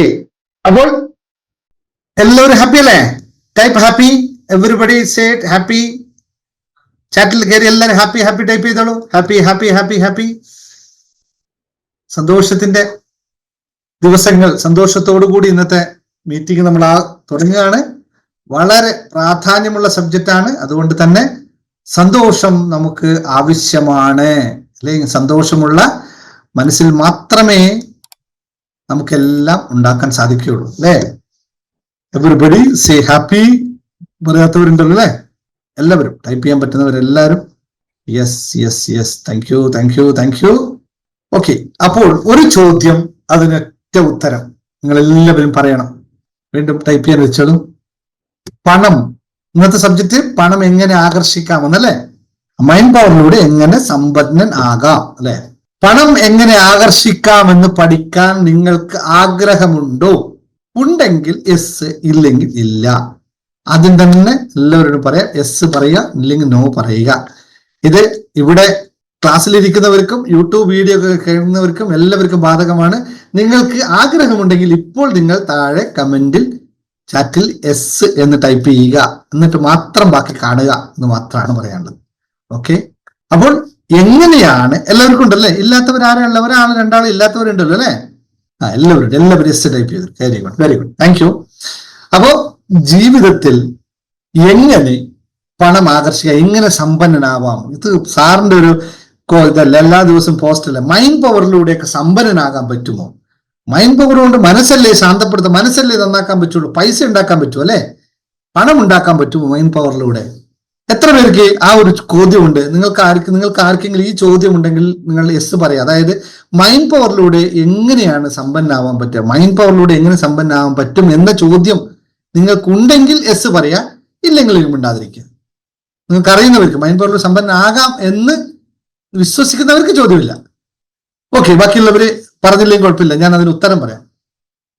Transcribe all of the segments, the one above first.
Okay അപ്പോൾ എല്ലാവരും happy അല്ലേ? Type happy everybody said happy ചാറ്റിൽ കയറി എല്ലാവരും ഹാപ്പി ഹാപ്പി ടൈപ്പ് ചെയ്തോളൂ. ഹാപ്പി ഹാപ്പി ഹാപ്പി ഹാപ്പി സന്തോഷത്തിന്റെ ദിവസങ്ങൾ സന്തോഷത്തോടു കൂടി ഇന്നത്തെ മീറ്റിംഗ് നമ്മൾ ആ തുടങ്ങുകയാണ്. വളരെ പ്രാധാന്യമുള്ള സബ്ജക്റ്റ് ആണ്. അതുകൊണ്ട് തന്നെ സന്തോഷം നമുക്ക് ആവശ്യമാണ്. അല്ലെങ്കിൽ സന്തോഷമുള്ള മനസ്സിൽ മാത്രമേ നമുക്കെല്ലാം ഉണ്ടാക്കാൻ സാധിക്കുകയുള്ളൂ അല്ലേ? എവറിബഡി സേ ഹാപ്പി പറയാത്തവരുണ്ടല്ലോ അല്ലേ? എല്ലാവരും ടൈപ്പ് ചെയ്യാൻ പറ്റുന്നവരെല്ലാവരും yes yes yes thank you thank you thank you okay അപ്പോൾ ഒരു ചോദ്യം അതിനൊറ്റ ഉത്തരം നിങ്ങൾ എല്ലാവരും പറയണം. വീണ്ടും ടൈപ്പ് ചെയ്യാൻ വെച്ചോളൂ. പണം ഇന്നത്തെ സബ്ജക്റ്റ് പണം എങ്ങനെ ആകർഷിക്കാമെന്നല്ലേ മൈൻഡ് പവറിലൂടെ എങ്ങനെ സമ്പന്നൻ ആകാം അല്ലെ? പണം എങ്ങനെ ആകർഷിക്കാമെന്ന് പഠിക്കാൻ നിങ്ങൾക്ക് ആഗ്രഹമുണ്ടോ? ഉണ്ടെങ്കിൽ എസ് ഇല്ലെങ്കിൽ ഇല്ല. ആദ്യം തന്നെ എല്ലാവരോടും പറയാം എസ് പറയുക ഇല്ലെങ്കിൽ നോ പറയുക. ഇത് ഇവിടെ ക്ലാസ്സിലിരിക്കുന്നവർക്കും യൂട്യൂബ് വീഡിയോ ഒക്കെ കേൾക്കുന്നവർക്കും എല്ലാവർക്കും ബാധകമാണ്. നിങ്ങൾക്ക് ആഗ്രഹമുണ്ടെങ്കിൽ ഇപ്പോൾ നിങ്ങൾ താഴെ കമന്റിൽ ചാറ്റിൽ എസ് എന്ന് ടൈപ്പ് ചെയ്യുക. എന്നിട്ട് മാത്രം ബാക്കി കാണുക എന്ന് മാത്രമാണ് പറയാനുള്ളത്. ഓക്കെ അപ്പോൾ എങ്ങനെയാണ്? എല്ലാവർക്കും ഉണ്ടല്ലേ? ഇല്ലാത്തവർ ആരാണല്ലോ ഒരാൾ രണ്ടാൾ ഇല്ലാത്തവരുണ്ടല്ലോ അല്ലേ? ആ എല്ലാവരും എല്ലാവരും എസ് ടൈപ്പ് ചെയ്തു. Very good very good thank you അപ്പോ ജീവിതത്തിൽ എങ്ങനെ പണം ആകർഷിക്കുക എങ്ങനെ സമ്പന്നനാവാം? ഇത് സാറിന്റെ ഒരു ഇതല്ല എല്ലാ ദിവസവും പോസ്റ്റ് അല്ല. മൈൻഡ് പവറിലൂടെയൊക്കെ സമ്പന്നനാകാൻ പറ്റുമോ? മൈൻഡ് പവർ കൊണ്ട് മനസ്സല്ലേ ശാന്തപ്പെടുത്ത? മനസ്സല്ലേ നന്നാക്കാൻ പറ്റുള്ളൂ? പൈസ ഉണ്ടാക്കാൻ പറ്റുമോ അല്ലേ? പണം ഉണ്ടാക്കാൻ പറ്റുമോ മൈൻഡ് പവറിലൂടെ എത്ര പേർക്ക് ആ ഒരു ചോദ്യമുണ്ട്? നിങ്ങൾക്ക് ആർക്ക് നിങ്ങൾക്ക് ആർക്കെങ്കിലും ഈ ചോദ്യം ഉണ്ടെങ്കിൽ നിങ്ങൾ എസ് പറയാം. അതായത് മൈൻഡ് പവറിലൂടെ എങ്ങനെയാണ് സമ്പന്നാവാൻ പറ്റുക? മൈൻഡ് പവറിലൂടെ എങ്ങനെ സമ്പന്നാവാൻ പറ്റും എന്ന ചോദ്യം നിങ്ങൾക്കുണ്ടെങ്കിൽ എസ് പറയാ ഇല്ലെങ്കിൽ മിണ്ടാതിരിക്കുക. നിങ്ങൾക്ക് അറിയുന്നവർക്ക് മൈൻഡ് പവറിലൂടെ സമ്പന്നാകാം എന്ന് വിശ്വസിക്കുന്നവർക്ക് ചോദ്യമില്ല. ഓക്കെ ബാക്കിയുള്ളവര് പറഞ്ഞില്ലെങ്കിൽ കുഴപ്പമില്ല. ഞാൻ അതിന് ഉത്തരം പറയാം.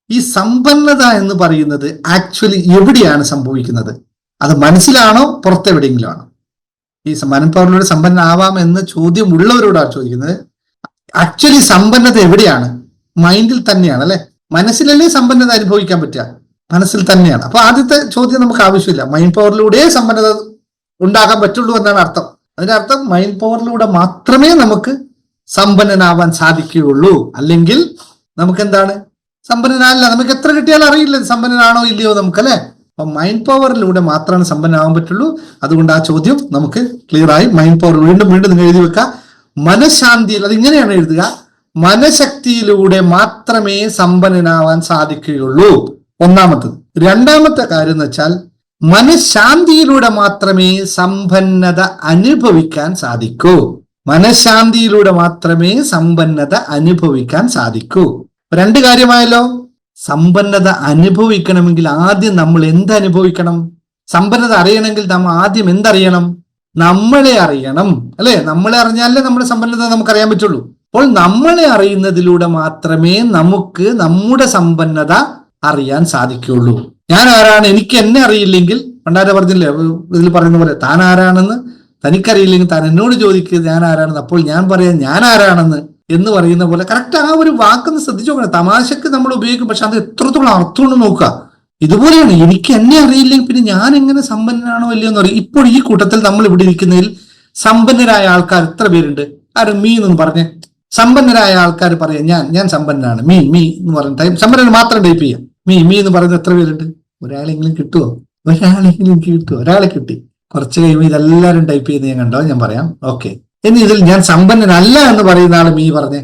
ഈ സമ്പന്നത എന്ന് പറയുന്നത് ആക്ച്വലി എവിടെയാണ് സംഭവിക്കുന്നത്? അത് മനസ്സിലാണോ? പുറത്തെവിടെയെങ്കിലും ആണോ ഈ മനപ്പവറിലൂടെ സമ്പന്നനാവാം എന്ന് ചോദ്യം ഉള്ളവരോടാണ് ചോദിക്കുന്നത്. ആക്ച്വലി സമ്പന്നത എവിടെയാണ്? മൈൻഡിൽ തന്നെയാണ് അല്ലെ? മനസ്സിലല്ലേ സമ്പന്നത അനുഭവിക്കാൻ പറ്റുക? മനസ്സിൽ തന്നെയാണ്. അപ്പൊ ആദ്യത്തെ ചോദ്യം നമുക്ക് ആവശ്യമില്ല. മൈൻഡ് പവറിലൂടെ സമ്പന്നത ഉണ്ടാകാൻ പറ്റുള്ളൂ എന്നാണ് അർത്ഥം. അതിന്റെ അർത്ഥം മൈൻഡ് പവറിലൂടെ മാത്രമേ നമുക്ക് സമ്പന്നനാവാൻ സാധിക്കുകയുള്ളൂ. അല്ലെങ്കിൽ നമുക്ക് എന്താണ്? സമ്പന്നനല്ല നമുക്ക് എത്ര കിട്ടിയാലും അറിയില്ല സമ്പന്നനാണോ ഇല്ലയോ നമുക്ക് അല്ലെ? അപ്പൊ മൈൻഡ് പവറിലൂടെ മാത്രമാണ് സമ്പന്നമാകാൻ പറ്റുള്ളൂ. അതുകൊണ്ട് ആ ചോദ്യം നമുക്ക് ക്ലിയർ ആയി. മൈൻഡ് പവർ വീണ്ടും വീണ്ടും നിങ്ങൾ എഴുതി വെക്കുക. മനഃശാന്തിയിൽ അത് ഇങ്ങനെയാണ് എഴുതുക. മനഃശക്തിയിലൂടെ മാത്രമേ സമ്പന്നനാവാൻ സാധിക്കുകയുള്ളൂ. ഒന്നാമത്തത്. രണ്ടാമത്തെ കാര്യം എന്ന് വെച്ചാൽ മനഃശാന്തിയിലൂടെ മാത്രമേ സമ്പന്നത അനുഭവിക്കാൻ സാധിക്കൂ. മനഃശാന്തിയിലൂടെ മാത്രമേ സമ്പന്നത അനുഭവിക്കാൻ സാധിക്കൂ. രണ്ട് കാര്യമായല്ലോ. സമ്പന്നത അനുഭവിക്കണമെങ്കിൽ ആദ്യം നമ്മൾ എന്ത് അനുഭവിക്കണം? സമ്പന്നത അറിയണമെങ്കിൽ നമ്മൾ ആദ്യം എന്തറിയണം? നമ്മളെ അറിയണം. അല്ലെ? നമ്മളെ അറിഞ്ഞാലേ നമ്മുടെ സമ്പന്നത നമുക്ക് അറിയാൻ പറ്റുള്ളൂ. അപ്പോൾ നമ്മളെ അറിയുന്നതിലൂടെ മാത്രമേ നമുക്ക് നമ്മുടെ സമ്പന്നത അറിയാൻ സാധിക്കുള്ളൂ ഞാൻ ആരാണ്? എനിക്ക് എന്നെ അറിയില്ലെങ്കിൽ പണ്ടാരെ പറഞ്ഞില്ലേ ഇതിൽ പറയുന്ന പോലെ താൻ ആരാണെന്ന്? തനിക്കറിയില്ലെങ്കിൽ താൻ എന്നോട് ചോദിക്കുക ഞാൻ ആരാണെന്ന്. അപ്പോൾ ഞാൻ പറയാം ഞാൻ ആരാണെന്ന്? എന്ന് പറയുന്ന പോലെ കറക്റ്റ് ആ ഒരു വാക്കൊന്ന് ശ്രദ്ധിച്ചു നോക്കണം. തമാശക്ക് നമ്മൾ ഉപയോഗിക്കും പക്ഷെ അത് എത്രത്തോളം അർത്ഥമുണ്ട് നോക്കുക. ഇതുപോലെയാണ്. എനിക്ക് എന്നെ അറിയില്ലെങ്കിൽ പിന്നെ ഞാൻ എങ്ങനെ സമ്പന്നനാണോ അല്ലയോ എന്ന് പറയും ഇപ്പോൾ ഈ കൂട്ടത്തിൽ നമ്മൾ ഇവിടെ ഇരിക്കുന്നതിൽ സമ്പന്നരായ ആൾക്കാർ എത്ര പേരുണ്ട്? ആരും? മീ എന്ന് പറഞ്ഞേ സമ്പന്നരായ ആൾക്കാർ പറയാം ഞാൻ ഞാൻ സമ്പന്നനാണ്. മീ മീ എന്ന് പറഞ്ഞ ടൈം സമ്പന്നന് മാത്രം ടൈപ്പ് ചെയ്യാം. മീ മീ എന്ന് പറയുന്നത് എത്ര പേരുണ്ട്? ഒരാളെങ്കിലും കിട്ടുമോ ഒരാളെങ്കിലും കിട്ടുമോ ഒരാളെ കിട്ടി. കുറച്ച് കഴിയുമ്പോൾ ഇതെല്ലാവരും ടൈപ്പ് ചെയ്യുന്നത് ഞാൻ കണ്ടോ? ഞാൻ പറയാം. ഓക്കെ. ഇനി ഇതിൽ ഞാൻ സമ്പന്നനല്ല എന്ന് പറയുന്ന ആളും മീ പറഞ്ഞേ.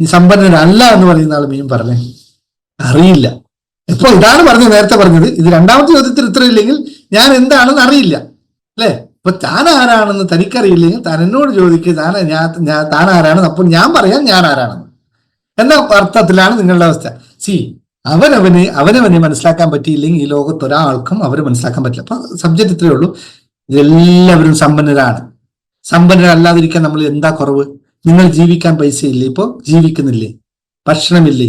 നീ സമ്പന്നനല്ല എന്ന് പറയുന്ന ആളും മീൻ പറഞ്ഞേ. അറിയില്ല. ഇപ്പൊ ഇതാണ് പറഞ്ഞത് നേരത്തെ പറഞ്ഞത്. ഇത് രണ്ടാമത്തെ ചോദ്യത്തിൽ ഇത്ര ഇല്ലെങ്കിൽ ഞാൻ എന്താണെന്ന് അറിയില്ല. അല്ലേ? ഇപ്പൊ താൻ ആരാണെന്ന് തനിക്കറിയില്ലെങ്കിൽ താൻ എന്നോട് ചോദിക്കുക താൻ ഞാൻ താൻ ആരാണെന്ന്. അപ്പോൾ ഞാൻ പറയാം ഞാൻ ആരാണെന്ന്. എന്ന അർത്ഥത്തിലാണ് നിങ്ങളുടെ അവസ്ഥ. സി അവനവന് അവനവനെ മനസ്സിലാക്കാൻ പറ്റിയില്ലെങ്കിൽ ഈ ലോകത്ത് ഒരാൾക്കും അവരെ മനസ്സിലാക്കാൻ പറ്റില്ല. അപ്പൊ സബ്ജക്റ്റ് ഇത്രയേ ഉള്ളൂ. ഇതെല്ലാവരും സമ്പന്നരാണ്. സമ്പന്നരല്ലാതിരിക്കാൻ നമ്മൾ എന്താ കുറവ്? നിങ്ങൾ ജീവിക്കാൻ പൈസയില്ലേ ഇപ്പോ? ജീവിക്കുന്നില്ലേ? ഭക്ഷണമില്ലേ?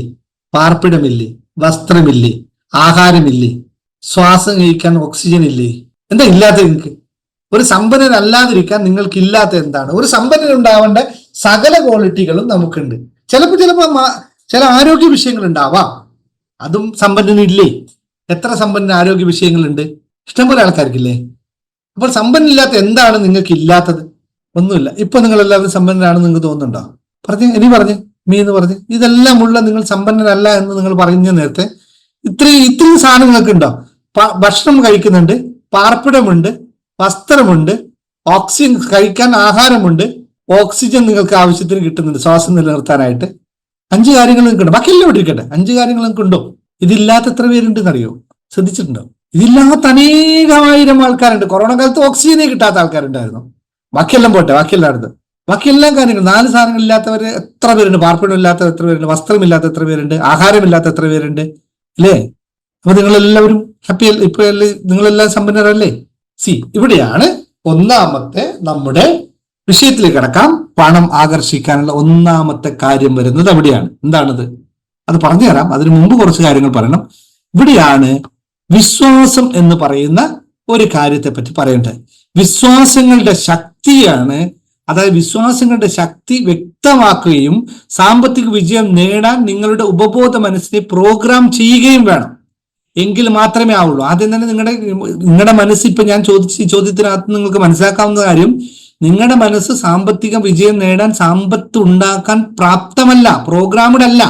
പാർപ്പിടമില്ലേ? വസ്ത്രമില്ലേ? ആഹാരമില്ലേ? ശ്വാസം കഴിക്കാൻ ഓക്സിജൻ ഇല്ലേ എന്താ ഇല്ലാത്ത നിങ്ങൾക്ക്? ഒരു സമ്പന്നനല്ലാതിരിക്കാൻ നിങ്ങൾക്ക് ഇല്ലാത്ത എന്താണ്? ഒരു സമ്പന്നൻ ഉണ്ടാവേണ്ട സകല ക്വാളിറ്റികളും നമുക്കുണ്ട്. ചിലപ്പോൾ ചിലപ്പോൾ ചില ആരോഗ്യ വിഷയങ്ങൾ ഉണ്ടാവാം അതും സമ്പന്നനില്ലേ എത്ര സമ്പന്ന ആരോഗ്യ വിഷയങ്ങളുണ്ട്? ഇഷ്ടംപോലെ ആൾക്കാർക്കില്ലേ? അപ്പോൾ സമ്പന്നില്ലാത്ത എന്താണ് നിങ്ങൾക്ക് ഇല്ലാത്തത് ഒന്നുമില്ല. ഇപ്പൊ നിങ്ങൾ എല്ലാവരും സമ്പന്നരാണെന്ന് നിങ്ങൾക്ക് തോന്നുന്നുണ്ടോ? പറഞ്ഞു ഇനി പറഞ്ഞു മീ എന്ന് പറഞ്ഞു. ഇതെല്ലാം ഉള്ള നിങ്ങൾ സമ്പന്നരല്ല എന്ന് നിങ്ങൾ പറഞ്ഞ നേരത്തെ ഇത്രയും ഇത്രയും സാധനങ്ങളൊക്കെ ഉണ്ടോ? ഭക്ഷണം കഴിക്കുന്നുണ്ട് പാർപ്പിടമുണ്ട് വസ്ത്രമുണ്ട് ഓക്സിജൻ കഴിക്കാൻ ആഹാരമുണ്ട് ഓക്സിജൻ നിങ്ങൾക്ക് ആവശ്യത്തിന് കിട്ടുന്നുണ്ട് ശ്വാസം നിലനിർത്താനായിട്ട്. അഞ്ച് കാര്യങ്ങൾ ഉണ്ട് ബാക്കി എല്ലാം ഇരിക്കട്ടെ. അഞ്ച് കാര്യങ്ങൾ നിങ്ങൾക്ക് ഉണ്ടോ ഇതില്ലാത്ത എത്ര പേരുണ്ടെന്ന് അറിയോ ശ്രദ്ധിച്ചിട്ടുണ്ടോ? ഇതില്ലാത്ത അനേകമായിരം ആൾക്കാരുണ്ട്. കൊറോണ കാലത്ത് ഓക്സിജനെ കിട്ടാത്ത ആൾക്കാരുണ്ടായിരുന്നു. ബാക്കിയെല്ലാം പോട്ടെ ബാക്കിയെല്ലാം അടുത്ത്. ബാക്കി എല്ലാ കാര്യങ്ങളും നാല് സാധനങ്ങൾ ഇല്ലാത്തവര് എത്ര പേരുണ്ട്? പാർപ്പിടം ഇല്ലാത്ത എത്ര പേരുണ്ട്? വസ്ത്രമില്ലാത്ത എത്ര പേരുണ്ട്? ആഹാരമില്ലാത്ത എത്ര പേരുണ്ട്? അല്ലേ? അപ്പൊ നിങ്ങളെല്ലാവരും ഹാപ്പി ഇപ്പൊ നിങ്ങളെല്ലാം സമ്പന്നരല്ലേ? സി ഇവിടെയാണ് ഒന്നാമത്തെ നമ്മുടെ വിഷയത്തിലേക്ക് കിടക്കാം. പണം ആകർഷിക്കാനുള്ള ഒന്നാമത്തെ കാര്യം വരുന്നത് അവിടെയാണ്. എന്താണത്? അത് പറഞ്ഞു തരാം അതിനു മുമ്പ് കുറച്ച് കാര്യങ്ങൾ പറയണം. ഇവിടെയാണ് വിശ്വാസം എന്ന് പറയുന്ന ഒരു കാര്യത്തെ പറ്റി പറയേണ്ടത്. വിശ്വാസങ്ങളുടെ ശക്തിയാണ്. അതായത് വിശ്വാസങ്ങളുടെ ശക്തി വ്യക്തമാക്കുകയും സാമ്പത്തിക വിജയം നേടാൻ നിങ്ങളുടെ ഉപബോധ മനസ്സിനെ പ്രോഗ്രാം ചെയ്യുകയും വേണം. എങ്കിൽ മാത്രമേ ആവുള്ളൂ. ആദ്യം തന്നെ നിങ്ങളുടെ നിങ്ങളുടെ മനസ്സ് ഇപ്പൊ ഞാൻ ചോദിച്ച ചോദ്യത്തിനകത്ത് നിങ്ങൾക്ക് മനസ്സിലാക്കാവുന്ന കാര്യം നിങ്ങളുടെ മനസ്സ് സാമ്പത്തിക വിജയം നേടാൻ സമ്പത്ത് ഉണ്ടാക്കാൻ പ്രാപ്തമല്ല പ്രോഗ്രാമഡ് അല്ല.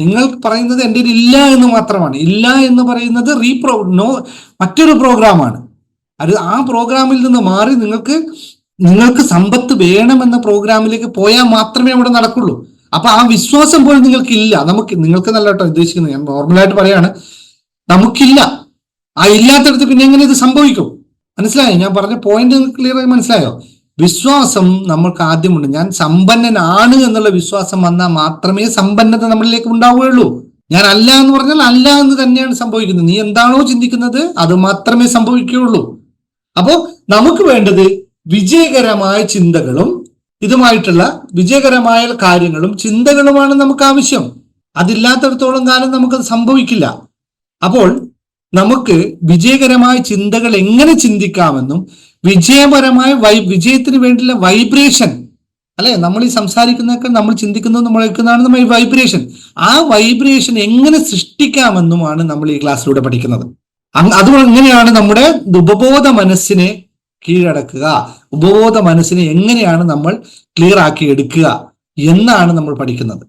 നിങ്ങൾ പറയുന്നത് എന്റെ ഇല്ല എന്ന് മാത്രമാണ്. ഇല്ല എന്ന് പറയുന്നത് റീപ്രോ നോ മറ്റൊരു പ്രോഗ്രാമാണ് അത് ആ പ്രോഗ്രാമിൽ നിന്ന് മാറി നിങ്ങൾക്ക് നിങ്ങൾക്ക് സമ്പത്ത് വേണമെന്ന പ്രോഗ്രാമിലേക്ക് പോയാൽ മാത്രമേ അവിടെ നടക്കുള്ളൂ. അപ്പൊ ആ വിശ്വാസം പോലും നിങ്ങൾക്ക് ഇല്ല നമുക്ക് നിങ്ങൾക്ക് നല്ല കേട്ടോ ഉദ്ദേശിക്കുന്നത്. ഞാൻ നോർമലായിട്ട് പറയാണ് നമുക്കില്ല. ആ ഇല്ലാത്തടത്ത് പിന്നെ എങ്ങനെ ഇത് സംഭവിക്കും? മനസ്സിലായോ? ഞാൻ പറഞ്ഞ പോയിന്റ് ക്ലിയർ ആയി മനസ്സിലായോ? വിശ്വാസം നമ്മൾക്ക് ആദ്യമുണ്ട്. ഞാൻ സമ്പന്നനാണ് എന്നുള്ള വിശ്വാസം വന്നാൽ മാത്രമേ സമ്പന്നത നമ്മളിലേക്ക് ഉണ്ടാവുകയുള്ളൂ. ഞാൻ അല്ല എന്ന് പറഞ്ഞാൽ അല്ല എന്ന് തന്നെയാണ് സംഭവിക്കുന്നത്. നീ എന്താണോ ചിന്തിക്കുന്നത് അത് മാത്രമേ സംഭവിക്കുകയുള്ളൂ. അപ്പോ നമുക്ക് വേണ്ടത് വിജയകരമായ ചിന്തകളും ഇതുമായിട്ടുള്ള വിജയകരമായ കാര്യങ്ങളും ചിന്തകളുമാണ് നമുക്ക് ആവശ്യം അതില്ലാത്തടത്തോളം കാലം നമുക്കത് സംഭവിക്കില്ല. അപ്പോൾ നമുക്ക് വിജയകരമായ ചിന്തകൾ എങ്ങനെ ചിന്തിക്കാമെന്നും വിജയപരമായ വൈ വിജയത്തിന് വേണ്ടിയുള്ള വൈബ്രേഷൻ അല്ലെ? നമ്മൾ ഈ സംസാരിക്കുന്നതൊക്കെ നമ്മൾ ചിന്തിക്കുന്നത് നമ്മൾ കേൾക്കുന്നതാണ് നമ്മൾ ഈ വൈബ്രേഷൻ. ആ വൈബ്രേഷൻ എങ്ങനെ സൃഷ്ടിക്കാമെന്നുമാണ് നമ്മൾ ഈ ക്ലാസ്സിലൂടെ പഠിക്കുന്നത്. അങ് അത് എങ്ങനെയാണ് നമ്മുടെ ഉപബോധ മനസ്സിനെ കീഴടക്കുക. ഉപബോധ മനസ്സിനെ എങ്ങനെയാണ് നമ്മൾ ക്ലിയർ ആക്കി എടുക്കുക എന്നാണ് നമ്മൾ പഠിക്കുന്നത്.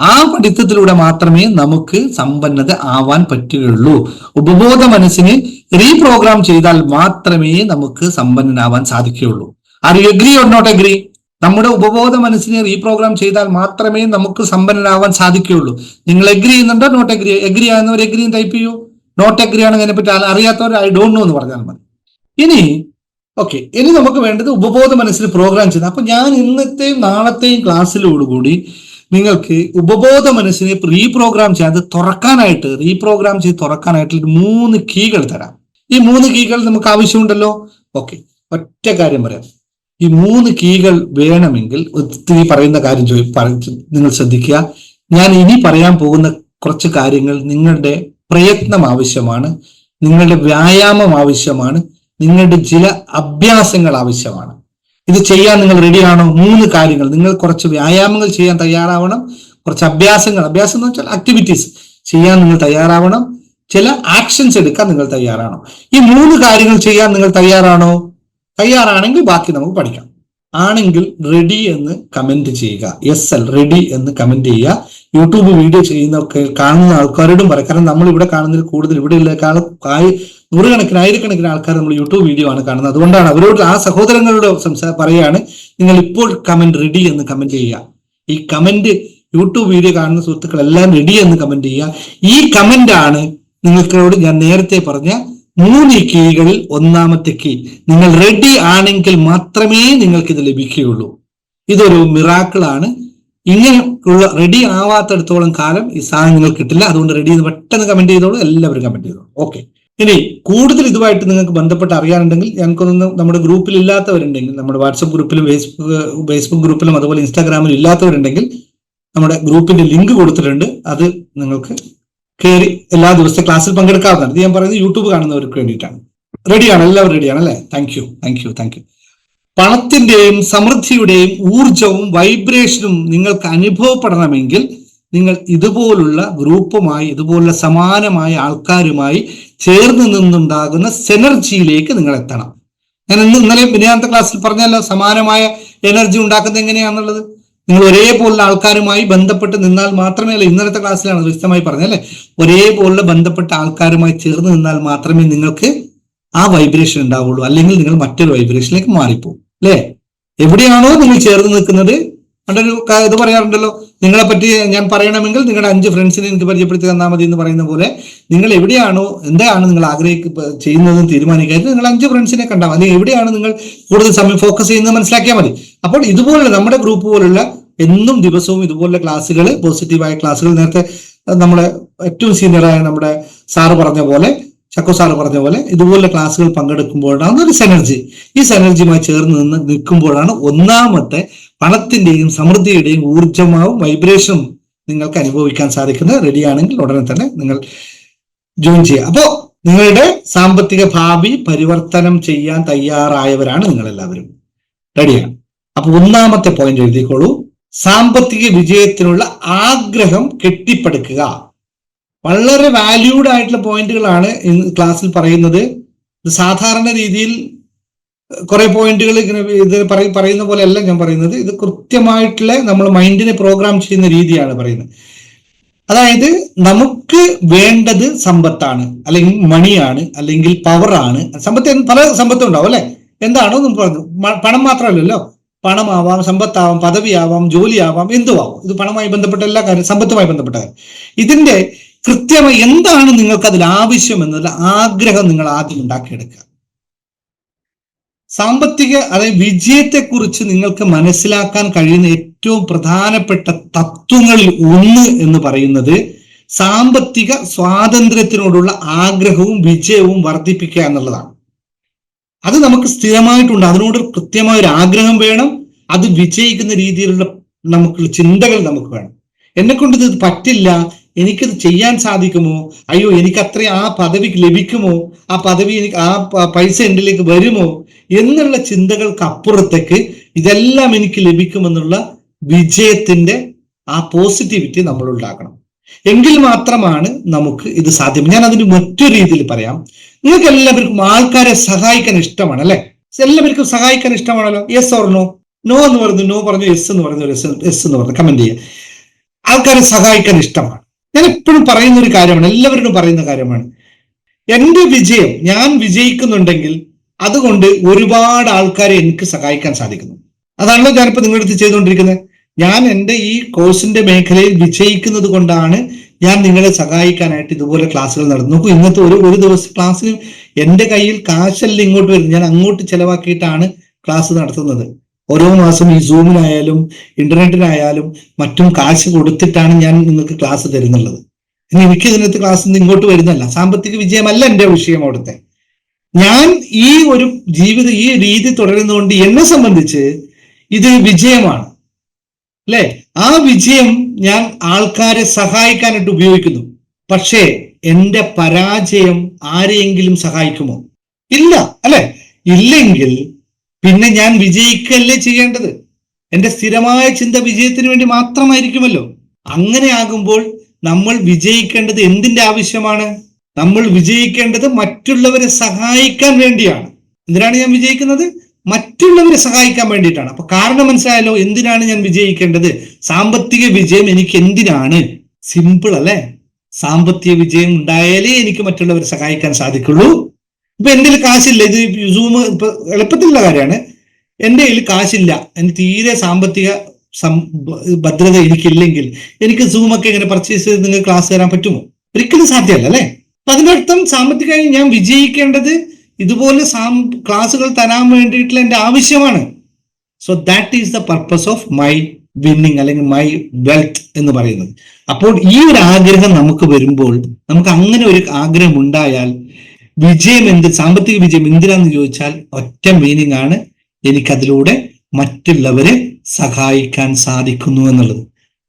ആ പഠിത്തത്തിലൂടെ മാത്രമേ നമുക്ക് സമ്പന്നത ആവാൻ പറ്റുകയുള്ളൂ. ഉപബോധ മനസ്സിനെ റീപ്രോഗ്രാം ചെയ്താൽ മാത്രമേ നമുക്ക് സമ്പന്നനാവാൻ സാധിക്കുകയുള്ളൂ. Are you agree or not agree നമ്മുടെ ഉപബോധ മനസ്സിനെ റീപ്രോഗ്രാം ചെയ്താൽ മാത്രമേ നമുക്ക് സമ്പന്നനാവാൻ സാധിക്കുകയുള്ളൂ. നിങ്ങൾ എഗ്രി ചെയ്യുന്നുണ്ടോ? നോട്ട് എഗ്രി എഗ്രി ആകുന്നവർ എഗ്രി ടൈപ്പ് ചെയ്യൂ. നോട്ട് എഗ്രി ആണെങ്കിൽ അതിനെപ്പറ്റി അറിയാത്തവർ ഐ ഡോണ്ട് നോ എന്ന് പറഞ്ഞാൽ മതി. ഇനി ഓക്കെ ഇനി നമുക്ക് വേണ്ടത് ഉപബോധ മനസ്സിൽ പ്രോഗ്രാം ചെയ്യുന്നത് അപ്പൊ ഞാൻ ഇന്നത്തെയും നാളത്തെയും ക്ലാസ്സിലോടുകൂടി നിങ്ങൾക്ക് ഉപബോധ മനസ്സിനെ റീപ്രോഗ്രാം ചെയ്യാൻ അത് തുറക്കാനായിട്ട് റീപ്രോഗ്രാം ചെയ്ത് തുറക്കാനായിട്ട് മൂന്ന് കീകൾ തരാം. ഈ മൂന്ന് കീകൾ നമുക്ക് ആവശ്യമുണ്ടല്ലോ? ഓക്കെ ഒറ്റ കാര്യം പറയാം. ഈ മൂന്ന് കീകൾ വേണമെങ്കിൽ ഒത്തിരി പറയുന്ന കാര്യം ചോദി നിങ്ങൾ ശ്രദ്ധിക്കുക. ഞാൻ ഇനി പറയാൻ പോകുന്ന കുറച്ച് കാര്യങ്ങൾ നിങ്ങളുടെ പ്രയത്നം ആവശ്യമാണ് നിങ്ങളുടെ വ്യായാമം ആവശ്യമാണ് നിങ്ങളുടെ ചില അഭ്യാസങ്ങൾ ആവശ്യമാണ്. ഇത് ചെയ്യാൻ നിങ്ങൾ റെഡിയാണോ മൂന്ന് കാര്യങ്ങൾ. നിങ്ങൾ കുറച്ച് വ്യായാമങ്ങൾ ചെയ്യാൻ തയ്യാറാവണം. കുറച്ച് അഭ്യാസങ്ങൾ. അഭ്യാസം എന്ന് വെച്ചാൽ ആക്ടിവിറ്റീസ് ചെയ്യാൻ നിങ്ങൾ തയ്യാറാവണം. ചില ആക്ഷൻസ് എടുക്കാൻ നിങ്ങൾ തയ്യാറാണോ ഈ മൂന്ന് കാര്യങ്ങൾ ചെയ്യാൻ നിങ്ങൾ തയ്യാറാണോ? തയ്യാറാണെങ്കിൽ ബാക്കി നമുക്ക് പഠിക്കാം. ആണെങ്കിൽ റെഡി എന്ന് കമന്റ് ചെയ്യുക. എസ് എൽ റെഡി എന്ന് കമന്റ് ചെയ്യുക. യൂട്യൂബ് വീഡിയോ ചെയ്യുന്ന കാണുന്ന ആൾക്കാരോടും പറയാം. കാരണം നമ്മൾ ഇവിടെ കാണുന്നതിൽ കൂടുതൽ ഇവിടെയുള്ള നൂറുകണക്കിന് ആയിരക്കണക്കിന് ആൾക്കാർ നമ്മൾ യൂട്യൂബ് വീഡിയോ ആണ് കാണുന്നത്. അതുകൊണ്ടാണ് അവരോട് ആ സഹോദരങ്ങളോട് സംസാ പറയാണ് നിങ്ങൾ ഇപ്പോൾ കമന്റ് റെഡി എന്ന് കമന്റ് ചെയ്യുക. ഈ കമന്റ് യൂട്യൂബ് വീഡിയോ കാണുന്ന സുഹൃത്തുക്കൾ എല്ലാം റെഡി എന്ന് കമന്റ് ചെയ്യുക. ഈ കമന്റ് ആണ് നിങ്ങൾക്കോട് ഞാൻ നേരത്തെ പറഞ്ഞ മൂന്ന് കീകളിൽ ഒന്നാമത്തെ കീ നിങ്ങൾ റെഡി ആണെങ്കിൽ മാത്രമേ നിങ്ങൾക്ക് ഇത് ലഭിക്കുകയുള്ളൂ. ഇതൊരു മിറാക്കിളാണ് ഇങ്ങനെ ഉള്ള റെഡി ആവാത്തടത്തോളം കാലം ഈ സാധനം നിങ്ങൾക്ക് കിട്ടില്ല. അതുകൊണ്ട് റെഡി എന്ന് പെട്ടെന്ന് കമന്റ് ചെയ്തോളൂ. എല്ലാവരും കമന്റ് ചെയ്തോളൂ. ഓക്കെ ഇനി കൂടുതൽ ഇതുമായിട്ട് നിങ്ങൾക്ക് ബന്ധപ്പെട്ട് അറിയാനുണ്ടെങ്കിൽ ഞങ്ങൾക്കൊന്നും നമ്മുടെ ഗ്രൂപ്പിൽ ഇല്ലാത്തവരുണ്ടെങ്കിൽ നമ്മുടെ വാട്സപ്പ് ഗ്രൂപ്പിലും ഫേസ്ബുക്ക് ഫേസ്ബുക്ക് ഗ്രൂപ്പിലും അതുപോലെ ഇൻസ്റ്റാഗ്രാമിലും ഇല്ലാത്തവരുണ്ടെങ്കിൽ നമ്മുടെ ഗ്രൂപ്പിന്റെ ലിങ്ക് കൊടുത്തിട്ടുണ്ട്. അത് നിങ്ങൾക്ക് കയറി എല്ലാ ദിവസത്തെ ക്ലാസ്സിൽ പങ്കെടുക്കാവുന്നതാണ്. ഞാൻ പറയുന്നത് യൂട്യൂബ് കാണുന്നവർക്ക് വേണ്ടിയിട്ടാണ്. റെഡിയാണ് എല്ലാവരും റെഡിയാണ് അല്ലേ thank you thank you thank you പണത്തിന്റെയും സമൃദ്ധിയുടെയും ഊർജവും വൈബ്രേഷനും നിങ്ങൾക്ക് അനുഭവപ്പെടണമെങ്കിൽ നിങ്ങൾ ഇതുപോലുള്ള ഗ്രൂപ്പുമായി ഇതുപോലുള്ള സമാനമായ ആൾക്കാരുമായി ചേർന്ന് നിന്നുണ്ടാകുന്ന സെനർജിയിലേക്ക് നിങ്ങൾ എത്തണം. ഞാൻ ഇന്ന് ഇന്നലെ പിന്നാമത്തെ ക്ലാസ്സിൽ പറഞ്ഞല്ലോ സമാനമായ എനർജി ഉണ്ടാക്കുന്നത് എങ്ങനെയാണെന്നുള്ളത് നിങ്ങൾ ഒരേപോലുള്ള ആൾക്കാരുമായി ബന്ധപ്പെട്ട് നിന്നാൽ മാത്രമേ അല്ല? ഇന്നലത്തെ ക്ലാസ്സിലാണ് വ്യക്തമായി പറഞ്ഞല്ലേ ഒരേപോലുള്ള ബന്ധപ്പെട്ട ആൾക്കാരുമായി ചേർന്ന് നിന്നാൽ മാത്രമേ നിങ്ങൾക്ക് ആ വൈബ്രേഷൻ ഉണ്ടാവുള്ളൂ. അല്ലെങ്കിൽ നിങ്ങൾ മറ്റൊരു വൈബ്രേഷനിലേക്ക് മാറിപ്പോകും അല്ലേ? എവിടെയാണോ നിങ്ങൾ ചേർന്ന് നിൽക്കുന്നത്? പണ്ടൊരു ക- ഇത് പറയാറുണ്ടല്ലോ. നിങ്ങളെ പറ്റി ഞാൻ പറയണമെങ്കിൽ നിങ്ങളുടെ അഞ്ച് ഫ്രണ്ട്സിനെ എനിക്ക് പരിചയപ്പെടുത്തി തന്നാൽ മതി എന്ന് പറയുന്ന പോലെ നിങ്ങൾ എവിടെയാണോ എന്താണ് നിങ്ങൾ ആഗ്രഹിക്ക ചെയ്യുന്നതെന്ന് തീരുമാനിക്കാതെ നിങ്ങൾ അഞ്ച് ഫ്രണ്ട്സിനെ കണ്ടാൽ മതി. എവിടെയാണ് നിങ്ങൾ കൂടുതൽ സമയം ഫോക്കസ് ചെയ്യുന്നത് മനസ്സിലാക്കിയാൽ മതി. അപ്പോൾ ഇതുപോലുള്ള നമ്മുടെ ഗ്രൂപ്പ് പോലുള്ള എന്നും ദിവസവും ഇതുപോലുള്ള ക്ലാസ്സുകൾ പോസിറ്റീവായ ക്ലാസ്സുകൾ നേരത്തെ നമ്മുടെ ഏറ്റവും സീനിയറായ നമ്മുടെ സാറ് പറഞ്ഞ പോലെ ചക്കോ സാറ് പറഞ്ഞ പോലെ ഇതുപോലെ ക്ലാസ്സുകൾ പങ്കെടുക്കുമ്പോഴാണ് ഒരു സെനർജി ഈ സെനർജിയുമായി ചേർന്ന് നിന്ന് നിൽക്കുമ്പോഴാണ് ഒന്നാമത്തെ പണത്തിന്റെയും സമൃദ്ധിയുടെയും ഊർജമാവും വൈബ്രേഷനും നിങ്ങൾക്ക് അനുഭവിക്കാൻ സാധിക്കുന്നത്. റെഡിയാണെങ്കിൽ ഉടനെ തന്നെ നിങ്ങൾ ജോയിൻ ചെയ്യുക. അപ്പോ നിങ്ങളുടെ സാമ്പത്തിക ഭാവി പരിവർത്തനം ചെയ്യാൻ തയ്യാറായവരാണ് നിങ്ങൾ എല്ലാവരും റെഡിയാണ് അപ്പൊ ഒന്നാമത്തെ പോയിന്റ് എഴുതിക്കോളൂ. സാമ്പത്തിക വിജയത്തിനുള്ള ആഗ്രഹം കെട്ടിപ്പടുക്കുക. വളരെ വാല്യൂഡ് ആയിട്ടുള്ള പോയിന്റുകളാണ് ഇന്ന് ക്ലാസ്സിൽ പറയുന്നത്. സാധാരണ രീതിയിൽ കുറെ പോയിന്റുകൾ ഇങ്ങനെ ഇത് പറയ പറയുന്ന പോലെ അല്ല ഞാൻ പറയുന്നത്. ഇത് കൃത്യമായിട്ടുള്ള നമ്മൾ മൈൻഡിനെ പ്രോഗ്രാം ചെയ്യുന്ന രീതിയാണ് പറയുന്നത്. അതായത് നമുക്ക് വേണ്ടത് സമ്പത്താണ് അല്ലെങ്കിൽ മണിയാണ് അല്ലെങ്കിൽ പവറാണ്. സമ്പത്ത് പല സമ്പത്തും ഉണ്ടാവും അല്ലെ? എന്താണോ നമ്മൾ പറഞ്ഞു. പണം മാത്രമല്ലല്ലോ. പണമാവാം സമ്പത്താവാം പദവിയാവാം ജോലിയാവാം എന്തുവാം. ഇത് പണമായി ബന്ധപ്പെട്ട എല്ലാ കാര്യം സമ്പത്തുമായി ബന്ധപ്പെട്ട കാര്യം. ഇതിന്റെ കൃത്യമായി എന്താണ് നിങ്ങൾക്ക് അതിൽ ആവശ്യം എന്നുള്ള ആഗ്രഹം നിങ്ങൾ ആദ്യം ഉണ്ടാക്കിയെടുക്കുക. സാമ്പത്തിക അതായത് വിജയത്തെക്കുറിച്ച് നിങ്ങൾക്ക് മനസ്സിലാക്കാൻ കഴിയുന്ന ഏറ്റവും പ്രധാനപ്പെട്ട തത്വങ്ങളിൽ ഒന്ന് എന്ന് പറയുന്നത് സാമ്പത്തിക സ്വാതന്ത്ര്യത്തിനോടുള്ള ആഗ്രഹവും വിജയവും വർദ്ധിപ്പിക്കുക എന്നുള്ളതാണ്. അത് നമുക്ക് സ്ഥിരമായിട്ടുണ്ട്. അതിനോട് കൃത്യമായ ഒരു ആഗ്രഹം വേണം. അത് വിജയിക്കുന്ന രീതിയിലുള്ള നമുക്കുള്ള ചിന്തകൾ നമുക്ക് വേണം. എന്നെ കൊണ്ട് ഇത് പറ്റില്ല. എനിക്കത് ചെയ്യാൻ സാധിക്കുമോ? അയ്യോ എനിക്ക് അത്ര ആ പദവി ലഭിക്കുമോ? ആ പദവി എനിക്ക് ആ പൈസ എന്റെലേക്ക് വരുമോ? എന്നുള്ള ചിന്തകൾക്ക് അപ്പുറത്തേക്ക് ഇതെല്ലാം എനിക്ക് ലഭിക്കുമെന്നുള്ള വിജയത്തിന്റെ ആ പോസിറ്റിവിറ്റി നമ്മൾ ഉണ്ടാക്കണം എങ്കിൽ മാത്രമാണ് നമുക്ക് ഇത് സാധ്യം. ഞാൻ അതിന് മറ്റൊരു രീതിയിൽ പറയാം. നിങ്ങൾക്ക് എല്ലാവർക്കും ആൾക്കാരെ സഹായിക്കാൻ ഇഷ്ടമാണ് അല്ലെ? എല്ലാവർക്കും സഹായിക്കാൻ ഇഷ്ടമാണല്ലോ? യെസ് ഓർ നോ നോ എന്ന് പറഞ്ഞു നോ പറഞ്ഞു യെസ് എന്ന് പറഞ്ഞു യെസ് എന്ന് പറഞ്ഞു. കമന്റ് ചെയ്യുക. ആൾക്കാരെ സഹായിക്കാൻ ഇഷ്ടമാണ്. ഞാൻ എപ്പോഴും പറയുന്ന ഒരു കാര്യമാണ് എല്ലാവരോടും പറയുന്ന കാര്യമാണ്. എന്റെ വിജയം ഞാൻ വിജയിക്കുന്നുണ്ടെങ്കിൽ അതുകൊണ്ട് ഒരുപാട് ആൾക്കാരെ എനിക്ക് സഹായിക്കാൻ സാധിക്കുന്നു. അതാണല്ലോ ഞാനിപ്പോ അടുത്ത് ചെയ്തുകൊണ്ടിരിക്കുന്നത്. ഞാൻ എന്റെ ഈ കോഴ്സിന്റെ മേഖലയിൽ വിജയിക്കുന്നത് കൊണ്ടാണ് ഞാൻ നിങ്ങളെ സഹായിക്കാനായിട്ട് ഇതുപോലെ ക്ലാസ്സുകൾ നടന്നു നോക്കൂ ഇന്നത്തെ ഒരു ഒരു ദിവസം ക്ലാസ്സിൽ എന്റെ കയ്യിൽ കാശല്ല ഇങ്ങോട്ട് വരുന്നത്. ഞാൻ അങ്ങോട്ട് ചെലവാക്കിയിട്ടാണ് ക്ലാസ് നടത്തുന്നത്. ഓരോ മാസം ഈ സൂമിനായാലും ഇന്റർനെറ്റിനായാലും മറ്റും കാശ് കൊടുത്തിട്ടാണ് ഞാൻ നിങ്ങൾക്ക് ക്ലാസ് തരുന്നുള്ളത്. ഇനി എനിക്ക് ഇതിനകത്ത് ക്ലാസ് നിന്ന് ഇങ്ങോട്ട് വരുന്നല്ല സാമ്പത്തിക വിജയമല്ല എന്റെ വിഷയം അവിടുത്തെ. ഞാൻ ഈ ഒരു ജീവിത ഈ രീതി തുടരുന്നതുകൊണ്ട് എന്നെ സംബന്ധിച്ച് ഇത് വിജയമാണ്. അല്ലെ? ആ വിജയം ഞാൻ ആൾക്കാരെ സഹായിക്കാനായിട്ട് ഉപയോഗിക്കുന്നു. പക്ഷേ എന്റെ പരാജയം ആരെയെങ്കിലും സഹായിക്കുമോ? ഇല്ല. അല്ലെ? ഇല്ലെങ്കിൽ പിന്നെ ഞാൻ വിജയിക്കല്ലേ ചെയ്യേണ്ടത്? എന്റെ സ്ഥിരമായ ചിന്ത വിജയത്തിന് വേണ്ടി മാത്രമായിരിക്കുമല്ലോ. അങ്ങനെ ആകുമ്പോൾ നമ്മൾ വിജയിക്കേണ്ടത് എന്തിന്റെ ആവശ്യമാണ്? നമ്മൾ വിജയിക്കേണ്ടത് മറ്റുള്ളവരെ സഹായിക്കാൻ വേണ്ടിയാണ്. എന്തിനാണ് ഞാൻ വിജയിക്കുന്നത്? മറ്റുള്ളവരെ സഹായിക്കാൻ വേണ്ടിയിട്ടാണ്. അപ്പൊ കാരണം മനസ്സിലായല്ലോ എന്തിനാണ് ഞാൻ വിജയിക്കേണ്ടത്? സാമ്പത്തിക വിജയം എനിക്ക് എന്തിനാണ്? സിമ്പിൾ അല്ലേ? സാമ്പത്തിക വിജയം ഉണ്ടായാലേ എനിക്ക് മറ്റുള്ളവരെ സഹായിക്കാൻ സാധിക്കുള്ളൂ. ഇപ്പൊ എന്റെ കയ്യിൽ കാശില്ല. ഇത് സൂം ഇപ്പൊ എളുപ്പത്തിലുള്ള കാര്യമാണ്. എന്റെ കയ്യിൽ കാശില്ല. എനിക്ക് തീരെ സാമ്പത്തിക ഭദ്രത എനിക്കില്ലെങ്കിൽ എനിക്ക് സൂമൊക്കെ ഇങ്ങനെ പർച്ചേസ് ചെയ്ത് നിങ്ങൾക്ക് ക്ലാസ് തരാൻ പറ്റുമോ? ഒരിക്കലും സാധ്യമല്ല അല്ലെ? അപ്പൊ അതിനർത്ഥം സാമ്പത്തികമായി ഞാൻ വിജയിക്കേണ്ടത് ഇതുപോലെ സാം ക്ലാസ്സുകൾ തരാൻ വേണ്ടിയിട്ടുള്ള എന്റെ ആവശ്യമാണ്. So that is the purpose of my winning അല്ലെങ്കിൽ മൈ വെൽത്ത് എന്ന് പറയുന്നത്. അപ്പോൾ ഈ ഒരു ആഗ്രഹം നമുക്ക് വരുമ്പോൾ നമുക്ക് അങ്ങനെ ഒരു ആഗ്രഹം ഉണ്ടായാൽ വിജയം എന്ത്? സാമ്പത്തിക വിജയം എന്തിനാന്ന് ചോദിച്ചാൽ ഒറ്റ മീനിങ് ആണ് എനിക്കതിലൂടെ മറ്റുള്ളവരെ സഹായിക്കാൻ സാധിക്കുന്നു എന്നുള്ളത്.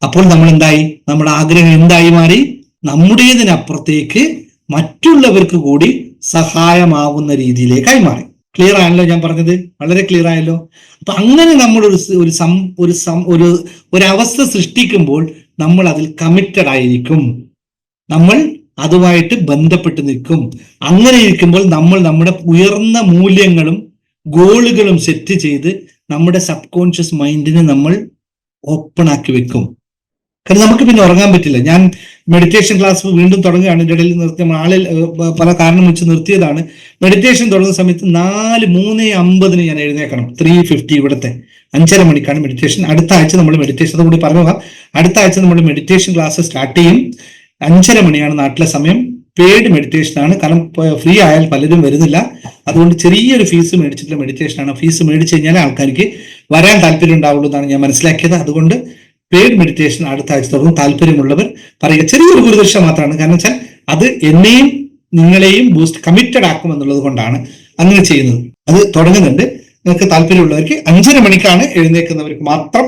അപ്പോൾ നമ്മൾ എന്തായി നമ്മുടെ ആഗ്രഹം എന്തായി മാറി? നമ്മുടേതിനപ്പുറത്തേക്ക് മറ്റുള്ളവർക്ക് കൂടി സഹായമാകുന്ന രീതിയിലേക്കായി മാറി. ക്ലിയർ ആയല്ലോ ഞാൻ പറഞ്ഞത്? വളരെ ക്ലിയർ ആയല്ലോ? അപ്പൊ അങ്ങനെ നമ്മൾ ഒരു ഒരു സം ഒരു സം ഒരു ഒരവസ്ഥ സൃഷ്ടിക്കുമ്പോൾ നമ്മൾ അതിൽ കമ്മിറ്റഡ് ആയിരിക്കും. നമ്മൾ അതുമായിട്ട് ബന്ധപ്പെട്ട് നിൽക്കും. അങ്ങനെ ഇരിക്കുമ്പോൾ നമ്മൾ നമ്മുടെ ഉയർന്ന മൂല്യങ്ങളും ഗോളുകളും സെറ്റ് ചെയ്ത് നമ്മുടെ സബ് കോൺഷ്യസ് മൈൻഡിനെ നമ്മൾ ഓപ്പൺ ആക്കി വെക്കും. കാരണം നമുക്ക് പിന്നെ ഉറങ്ങാൻ പറ്റില്ല. ഞാൻ മെഡിറ്റേഷൻ ക്ലാസ് വീണ്ടും തുടങ്ങുകയാണ്. ഇതിന്റെ ഇടയിൽ നിർത്തി നമ്മൾ ആളിൽ പല കാരണം വെച്ച് നിർത്തിയതാണ്. മെഡിറ്റേഷൻ തുടങ്ങുന്ന സമയത്ത് നാല് മൂന്ന് അമ്പതിന് ഞാൻ എഴുന്നേക്കണം ത്രീ ഫിഫ്റ്റി ഇവിടുത്തെ അഞ്ചര മണിക്കാണ് മെഡിറ്റേഷൻ അടുത്ത ആഴ്ച നമ്മൾ മെഡിറ്റേഷൻ കൂടി പറഞ്ഞു പോകാം അടുത്ത ആഴ്ച നമ്മൾ മെഡിറ്റേഷൻ ക്ലാസ് സ്റ്റാർട്ട് ചെയ്യും. അഞ്ചര മണിയാണ് നാട്ടിലെ സമയം. പെയ്ഡ് മെഡിറ്റേഷൻ ആണ്. കാരണം ഫ്രീ ആയാൽ പലരും വരുന്നില്ല. അതുകൊണ്ട് ചെറിയൊരു ഫീസ് മേടിച്ചിട്ടുള്ള മെഡിറ്റേഷൻ ആണ്. ഫീസ് മേടിച്ചു കഴിഞ്ഞാൽ ആൾക്കാർക്ക് വരാൻ താല്പര്യം ഉണ്ടാവുള്ളൂ എന്നാണ് ഞാൻ മനസ്സിലാക്കിയത്. അതുകൊണ്ട് പെയ്ഡ് മെഡിറ്റേഷൻ അടുത്ത ആഴ്ച തുടങ്ങും. താല്പര്യമുള്ളവർ പറയുക. ചെറിയൊരു ഗുരുദർശ മാത്രമാണ്. കാരണം വെച്ചാൽ അത് എന്നെയും നിങ്ങളെയും ബൂസ്റ്റ് കമ്മിറ്റഡ് ആക്കും എന്നുള്ളത് കൊണ്ടാണ് അങ്ങനെ ചെയ്യുന്നത്. അത് തുടങ്ങുന്നുണ്ട്. നിങ്ങൾക്ക് താല്പര്യമുള്ളവർക്ക് അഞ്ചര മണിക്കാണ് എഴുന്നേൽക്കുന്നവർക്ക് മാത്രം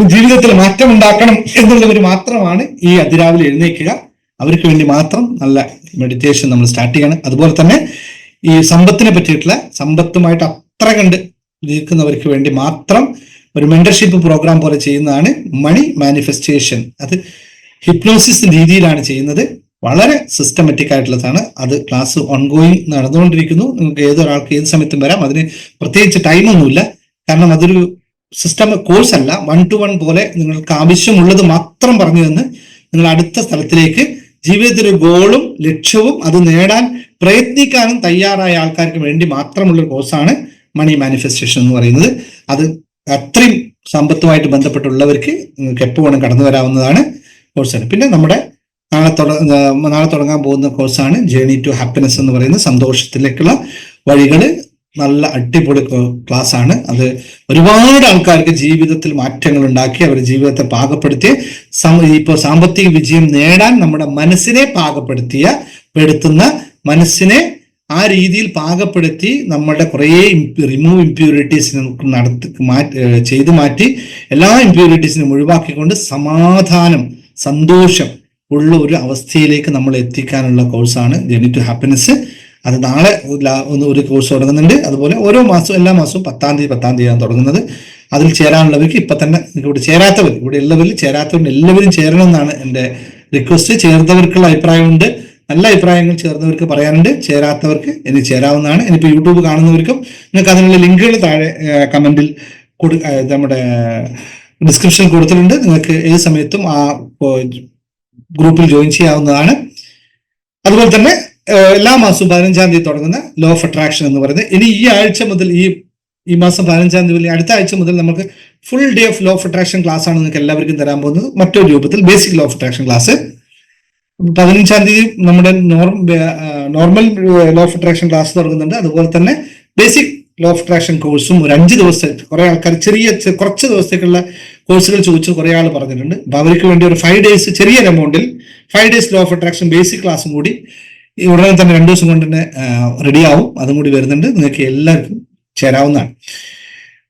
ജീവിതത്തിൽ മാറ്റം ഉണ്ടാക്കണം എന്നുള്ളവർ മാത്രമാണ് ഈ അതിരാവിലെ എഴുന്നേക്കുക അവർക്ക് വേണ്ടി മാത്രം നല്ല മെഡിറ്റേഷൻ നമ്മൾ സ്റ്റാർട്ട് ചെയ്യണം. അതുപോലെ തന്നെ ഈ സമ്പത്തിനെ പറ്റിയിട്ടുള്ള സമ്പത്തുമായിട്ട് അത്ര കണ്ട് നിൽക്കുന്നവർക്ക് വേണ്ടി മാത്രം ഒരു മെന്റർഷിപ്പ് പ്രോഗ്രാം പോലെ ചെയ്യുന്നതാണ് മണി മാനിഫെസ്റ്റേഷൻ അത് ഹിപ്നോസിസ് രീതിയിലാണ് ചെയ്യുന്നത്. വളരെ സിസ്റ്റമാറ്റിക് ആയിട്ടുള്ളതാണ്. അത് ക്ലാസ് ഓൺഗോയിങ് നടന്നുകൊണ്ടിരിക്കുന്നു. നിങ്ങൾക്ക് ഏതൊരാൾക്ക് ഏത് സമയത്തും വരാം. അതിന് പ്രത്യേകിച്ച് ടൈമൊന്നുമില്ല കാരണം അതൊരു സിസ്റ്റം കോഴ്സ് അല്ല വൺ ടു വൺ പോലെ നിങ്ങൾക്ക് ആവശ്യമുള്ളത് മാത്രം പറഞ്ഞു തന്ന് നിങ്ങൾ അടുത്ത സ്ഥലത്തിലേക്ക് ജീവിതത്തിൽ ഗോളും ലക്ഷ്യവും അത് നേടാൻ പ്രയത്നിക്കാനും തയ്യാറായ ആൾക്കാർക്ക് വേണ്ടി മാത്രമുള്ള കോഴ്സാണ് മണി മാനിഫെസ്റ്റേഷൻ എന്ന് പറയുന്നത്. അത് അത്രയും സമ്പത്തുമായിട്ട് ബന്ധപ്പെട്ടുള്ളവർക്ക് നിങ്ങൾക്ക് എപ്പോൾ വേണം കടന്നു വരാവുന്നതാണ് കോഴ്സാണ് പിന്നെ നമ്മുടെ നാളെ തുടങ്ങ നാളെ തുടങ്ങാൻ പോകുന്ന കോഴ്സാണ് ജേണി ടു ഹാപ്പിനെസ് എന്ന് പറയുന്നത്. സന്തോഷത്തിലേക്കുള്ള വഴികൾ നല്ല അടിപൊളി ക്ലാസ് ആണ് അത് ഒരുപാട് ആൾക്കാർക്ക് ജീവിതത്തിൽ മാറ്റങ്ങൾ ഉണ്ടാക്കി അവരുടെ ജീവിതത്തെ പാകപ്പെടുത്തി ഇപ്പോൾ സാമ്പത്തിക വിജയം നേടാൻ നമ്മുടെ മനസ്സിനെ പാകപ്പെടുത്തിയ പെടുത്തുന്ന മനസ്സിനെ ആ രീതിയിൽ പാകപ്പെടുത്തി നമ്മളുടെ കുറേ റിമൂവ് ഇമ്പ്യൂരിറ്റീസിനെ നടത്തി മാറ്റി ചെയ്തു മാറ്റി എല്ലാ ഇമ്പ്യൂരിറ്റീസിനും ഒഴിവാക്കിക്കൊണ്ട് സമാധാനം സന്തോഷം ഉള്ള ഒരു അവസ്ഥയിലേക്ക് നമ്മൾ എത്തിക്കാനുള്ള കോഴ്സാണ് ജെനി ടു ഹാപ്പിനെസ് അത് നാളെ ഒരു കോഴ്സ് തുടങ്ങുന്നുണ്ട്. അതുപോലെ ഓരോ മാസവും എല്ലാ മാസവും പത്താം തീയതി പത്താം തീയതിയാണ് തുടങ്ങുന്നത്. അതിൽ ചേരാനുള്ളവർക്ക് ഇപ്പം തന്നെ ഇവിടെ ചേരാത്തവർ ഇവിടെ ഉള്ളവരിൽ ചേരാത്തവർ എല്ലാവരും ചേരണം എന്നാണ് എന്റെ റിക്വസ്റ്റ് ചേർന്നവർക്കുള്ള അഭിപ്രായമുണ്ട്. നല്ല അഭിപ്രായങ്ങൾ ചേർന്നവർക്ക് പറയാനുണ്ട്. ചേരാത്തവർക്ക് ഇനി ചേരാവുന്നതാണ്. ഇനിയിപ്പോൾ യൂട്യൂബ് കാണുന്നവർക്കും നിങ്ങൾക്ക് അതിനുള്ള ലിങ്കുകൾ താഴെ കമന്റിൽ കൊടു നമ്മുടെ ഡിസ്ക്രിപ്ഷൻ കൊടുത്തിട്ടുണ്ട്. നിങ്ങൾക്ക് ഏത് സമയത്തും ആ ഗ്രൂപ്പിൽ ജോയിൻ ചെയ്യാവുന്നതാണ്. അതുപോലെ തന്നെ എല്ലാ മാസവും പതിനഞ്ചാം തീയതി തുടങ്ങുന്ന ലോ ഓഫ് അട്രാക്ഷൻ എന്ന് പറയുന്നത്. ഇനി ഈ ആഴ്ച മുതൽ ഈ ഈ മാസം പതിനഞ്ചാം തീയതി അടുത്ത ആഴ്ച മുതൽ നമുക്ക് full day off law of attraction class ആണ് നിങ്ങൾക്ക് എല്ലാവർക്കും തരാൻ പോകുന്നത്. മറ്റൊരു രൂപത്തിൽ basic law of attraction class പതിനഞ്ചാം തീയതി നമ്മുടെ normal law of attraction class തുടങ്ങുന്നുണ്ട്. അതുപോലെ തന്നെ ബേസിക് ലോ ഓഫ് അട്രാക്ഷൻ കോഴ്സും ഒരു അഞ്ച് ദിവസത്തെ കുറെ ആൾക്കാർ ചെറിയ കുറച്ച് ദിവസത്തേക്കുള്ള കോഴ്സുകൾ ചോദിച്ച് കുറെ ആൾ പറഞ്ഞിട്ടുണ്ട്. അപ്പൊ അവർക്ക് വേണ്ടി ഒരു ഫൈവ് ഡേയ്സ് ചെറിയൊരു എമൗണ്ടിൽ five days law of attraction basic ക്ലാസ്സും കൂടി ഈ ഉടനെ തന്നെ രണ്ടു ദിവസം കൊണ്ട് തന്നെ റെഡി ആവും. അതും കൂടി വരുന്നുണ്ട്. നിങ്ങൾക്ക് എല്ലാവർക്കും ചേരാവുന്നതാണ്.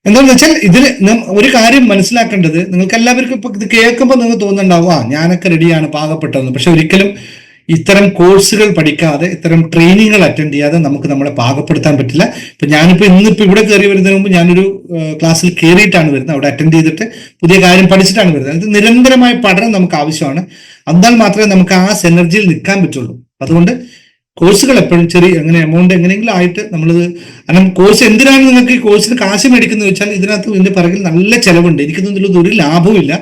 എന്താണെന്ന് വെച്ചാൽ ഇതിൽ ഒരു കാര്യം മനസ്സിലാക്കേണ്ടത് നിങ്ങൾക്ക് എല്ലാവർക്കും ഇപ്പൊ ഇത് കേൾക്കുമ്പോൾ നിങ്ങൾ തോന്നുന്നുണ്ടാവും ആ ഞാനൊക്കെ റെഡിയാണ് പാകപ്പെട്ടതെന്ന്. പക്ഷെ ഒരിക്കലും ഇത്തരം കോഴ്സുകൾ പഠിക്കാതെ ഇത്തരം ട്രെയിനിങ്ങുകൾ അറ്റൻഡ് ചെയ്യാതെ നമുക്ക് നമ്മളെ പാകപ്പെടുത്താൻ പറ്റില്ല. ഇപ്പൊ ഞാനിപ്പോ ഇന്നിപ്പോ ഇവിടെ കയറി വരുന്നതിന് മുമ്പ് ഞാനൊരു ക്ലാസ്സിൽ കയറിയിട്ടാണ് വരുന്നത്. അവിടെ അറ്റൻഡ് ചെയ്തിട്ട് പുതിയ കാര്യം പഠിച്ചിട്ടാണ് വരുന്നത്. അത് നിരന്തരമായ പഠനം നമുക്ക് ആവശ്യമാണ്. എന്നാൽ മാത്രമേ നമുക്ക് ആ എനർജിയിൽ നിൽക്കാൻ പറ്റുള്ളൂ. അതുകൊണ്ട് കോഴ്സുകൾ എപ്പോഴും ചെറിയ അങ്ങനെ എമൗണ്ട് എങ്ങനെയെങ്കിലും ആയിട്ട് നമ്മൾ കാരണം കോഴ്സ് എന്തിനാണ് നിങ്ങൾക്ക് ഈ കോഴ്സിന് കാശ് മേടിക്കുന്നത് വെച്ചാൽ ഇതിനകത്ത് ഇതിന്റെ പിറകിൽ നല്ല ചെലവുണ്ട്. എനിക്ക് ഇതിലൊന്നും ഒരു ലാഭവുമില്ല.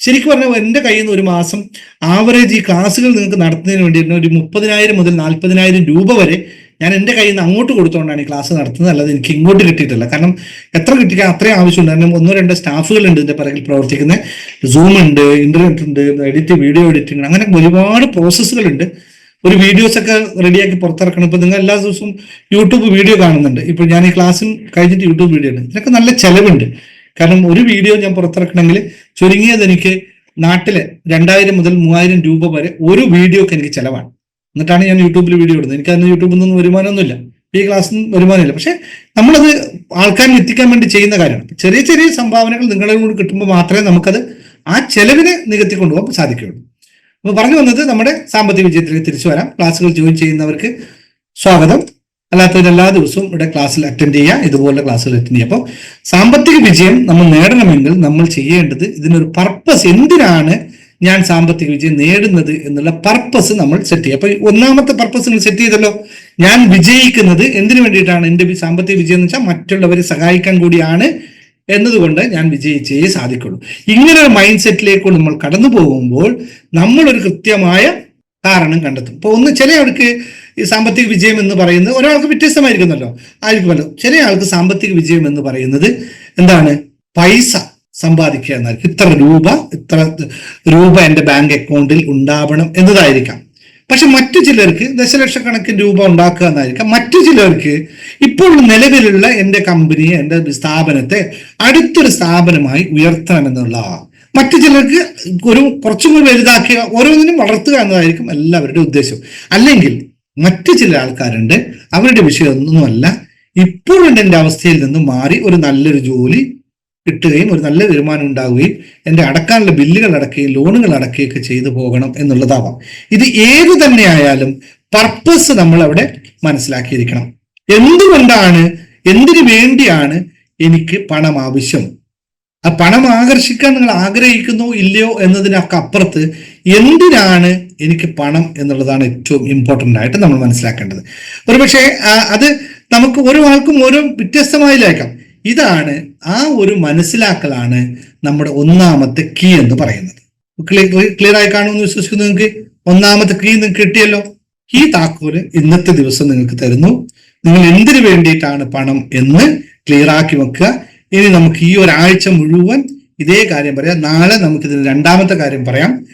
ശരിക്കും പറഞ്ഞാൽ എന്റെ കയ്യിൽ നിന്ന് ഒരു മാസം ആവറേജ് ഈ ക്ലാസ്സുകൾ നിങ്ങൾക്ക് നടത്തുന്നതിന് വേണ്ടി ഒരു മുപ്പതിനായിരം മുതൽ നാൽപ്പതിനായിരം രൂപ വരെ ഞാൻ എന്റെ കയ്യിൽ നിന്ന് അങ്ങോട്ട് കൊടുത്തുകൊണ്ടാണ് ഈ ക്ലാസ് നടത്തുന്നത്. അല്ലാതെ എനിക്ക് ഇങ്ങോട്ട് കിട്ടിയിട്ടില്ല. കാരണം എത്ര കിട്ടിയാൽ അത്രയും ആവശ്യമുണ്ട്. കാരണം ഒന്നോ രണ്ടോ സ്റ്റാഫുകളുണ്ട് ഇതിന്റെ പിറകിൽ പ്രവർത്തിക്കുന്നത്. സൂം ഉണ്ട് ഇന്റർനെറ്റ് ഉണ്ട് എഡിറ്റ് വീഡിയോ എഡിറ്റിംഗ് അങ്ങനെ ഒരുപാട് പ്രോസസ്സുകളുണ്ട് ഒരു വീഡിയോസ് ഒക്കെ റെഡിയാക്കി പുറത്തിറക്കണം. ഇപ്പൊ നിങ്ങൾ എല്ലാ ദിവസവും യൂട്യൂബ് വീഡിയോ കാണുന്നുണ്ട്. ഇപ്പൊ ഞാൻ ഈ ക്ലാസ്സും കഴിഞ്ഞിട്ട് യൂട്യൂബ് വീഡിയോ ഉണ്ട് ഇതിനൊക്കെ നല്ല ചെലവുണ്ട്. കാരണം ഒരു വീഡിയോ ഞാൻ പുറത്തിറക്കണമെങ്കിൽ ചുരുങ്ങിയത് എനിക്ക് നാട്ടിലെ രണ്ടായിരം മുതൽ മൂവായിരം രൂപ വരെ ഒരു വീഡിയോക്ക് എനിക്ക് ചെലവാണ്. എന്നിട്ടാണ് ഞാൻ യൂട്യൂബിൽ വീഡിയോ ഇടുന്നത്. എനിക്ക് അതിന് യൂട്യൂബിൽ നിന്നും വരുമാനമൊന്നുമില്ല. ഈ ക്ലാസ്സിൽ നിന്ന് വരുമാനമില്ല. പക്ഷെ നമ്മളത് ആൾക്കാരിൽ എത്തിക്കാൻ വേണ്ടി ചെയ്യുന്ന കാര്യമാണ്. ചെറിയ ചെറിയ സംഭാവനകൾ നിങ്ങളുടെ കൂടി കിട്ടുമ്പോൾ മാത്രമേ നമുക്കത് ആ ചെലവിനെ നികത്തിക്കൊണ്ടുപോകാൻ സാധിക്കുകയുള്ളൂ. അപ്പൊ പറഞ്ഞു വന്നത് നമ്മുടെ സാമ്പത്തിക വിജയത്തിലേക്ക് തിരിച്ചു വരാം. ക്ലാസ്സുകൾ ജോയിൻ ചെയ്യുന്നവർക്ക് സ്വാഗതം. അല്ലാത്തവർ എല്ലാ ദിവസവും ഇവിടെ ക്ലാസ്സിൽ അറ്റൻഡ് ചെയ്യുക ഇതുപോലുള്ള ക്ലാസ്സുകൾ അറ്റൻഡ് ചെയ്യുക. അപ്പോൾ സാമ്പത്തിക വിജയം നമ്മൾ നേടണമെങ്കിൽ നമ്മൾ ചെയ്യേണ്ടത് ഇതിനൊരു പർപ്പസ് എന്തിനാണ് ഞാൻ സാമ്പത്തിക വിജയം നേടുന്നത് എന്നുള്ള പർപ്പസ് നമ്മൾ സെറ്റ് ചെയ്യുക. അപ്പൊ ഒന്നാമത്തെ പർപ്പസ് നിങ്ങൾ സെറ്റ് ചെയ്തല്ലോ. ഞാൻ വിജയിക്കുന്നത് എന്തിനു വേണ്ടിയിട്ടാണ്? എന്റെ സാമ്പത്തിക വിജയം എന്ന് വെച്ചാൽ മറ്റുള്ളവരെ സഹായിക്കാൻ കൂടിയാണ് എന്നതുകൊണ്ട് ഞാൻ വിജയിച്ചേ സാധിക്കുള്ളൂ. ഇങ്ങനെ ഒരു മൈൻഡ് സെറ്റിലേക്ക് നമ്മൾ കടന്നു പോകുമ്പോൾ നമ്മളൊരു കൃത്യമായ കാരണം കണ്ടെത്തും. ഇപ്പൊ ഒന്ന് ചില ആൾക്ക് ഈ സാമ്പത്തിക വിജയം എന്ന് പറയുന്നത് ഒരാൾക്ക് വ്യത്യസ്തമായിരിക്കുന്നല്ലോ. ആയിരിക്കും ആയിരിക്കുമല്ലോ ചില ആൾക്ക് സാമ്പത്തിക വിജയം എന്ന് പറയുന്നത് എന്താണ്? പൈസ സമ്പാദിക്കുക എന്നായിരിക്കും. ഇത്ര രൂപ ഇത്ര രൂപ എന്റെ ബാങ്ക് അക്കൗണ്ടിൽ ഉണ്ടാവണം എന്നതായിരിക്കാം. പക്ഷെ മറ്റു ചിലർക്ക് ദശലക്ഷക്കണക്കിന് രൂപ ഉണ്ടാക്കുക എന്നായിരിക്കാം. മറ്റു ചിലർക്ക് ഇപ്പോൾ നിലവിലുള്ള എന്റെ കമ്പനിയെ എന്റെ സ്ഥാപനത്തെ അടുത്തൊരു സ്ഥാപനമായി ഉയർത്തണമെന്നുള്ള മറ്റു ചിലർക്ക് ഒരു കുറച്ചും കൂടി വലുതാക്കുക ഓരോന്നിനും വളർത്തുക എന്നതായിരിക്കും എല്ലാവരുടെ ഉദ്ദേശം. അല്ലെങ്കിൽ മറ്റു ചില ആൾക്കാരുണ്ട് അവരുടെ വിഷയം ഒന്നുമല്ല ഇപ്പോഴുള്ള എന്റെ അവസ്ഥയിൽ നിന്ന് മാറി ഒരു നല്ലൊരു ജോലി കിട്ടുകയും ഒരു നല്ല വരുമാനം ഉണ്ടാവുകയും എന്റെ അടക്കാനുള്ള ബില്ലുകൾ അടക്കുകയും ലോണുകൾ അടക്കുകയൊക്കെ ചെയ്തു പോകണം എന്നുള്ളതാവാം. ഇത് ഏത് തന്നെ ആയാലും പർപ്പസ് നമ്മൾ അവിടെ മനസ്സിലാക്കിയിരിക്കണം. എന്തുകൊണ്ടാണ് എന്തിനു വേണ്ടിയാണ് എനിക്ക് പണം ആവശ്യം? ആ പണം ആകർഷിക്കാൻ നിങ്ങൾ ആഗ്രഹിക്കുന്നു ഇല്ലയോ എന്നതിനൊക്കെ അപ്പുറത്ത് എന്തിനാണ് എനിക്ക് പണം എന്നുള്ളതാണ് ഏറ്റവും ഇമ്പോർട്ടന്റ് ആയിട്ട് നമ്മൾ മനസ്സിലാക്കേണ്ടത്. ഒരുപക്ഷെ അത് നമുക്ക് ഓരോ ആൾക്കും ഓരോ വ്യത്യസ്തമായിലേക്കാം. ഇതാണ് ആ ഒരു മനസ്സിലാക്കലാണ് നമ്മുടെ ഒന്നാമത്തെ കീ എന്ന് പറയുന്നത്. ക്ലിയർ ആയി കാണുമെന്ന് വിശ്വസിക്കുന്നു നിങ്ങൾക്ക്? ഒന്നാമത്തെ കീ നിങ്ങൾക്ക് കിട്ടിയല്ലോ? ഈ താക്കോൽ ഇന്നത്തെ ദിവസം നിങ്ങൾക്ക് തരുന്നു. നിങ്ങൾ എന്തിനു വേണ്ടിയിട്ടാണ് പണം എന്ന് ക്ലിയർ ആക്കി വെക്കുക. ഇനി നമുക്ക് ഈ ഒരാഴ്ച മുഴുവൻ ഇതേ കാര്യം പറയാം. നാളെ നമുക്ക് ഇതിന് രണ്ടാമത്തെ കാര്യം പറയാം.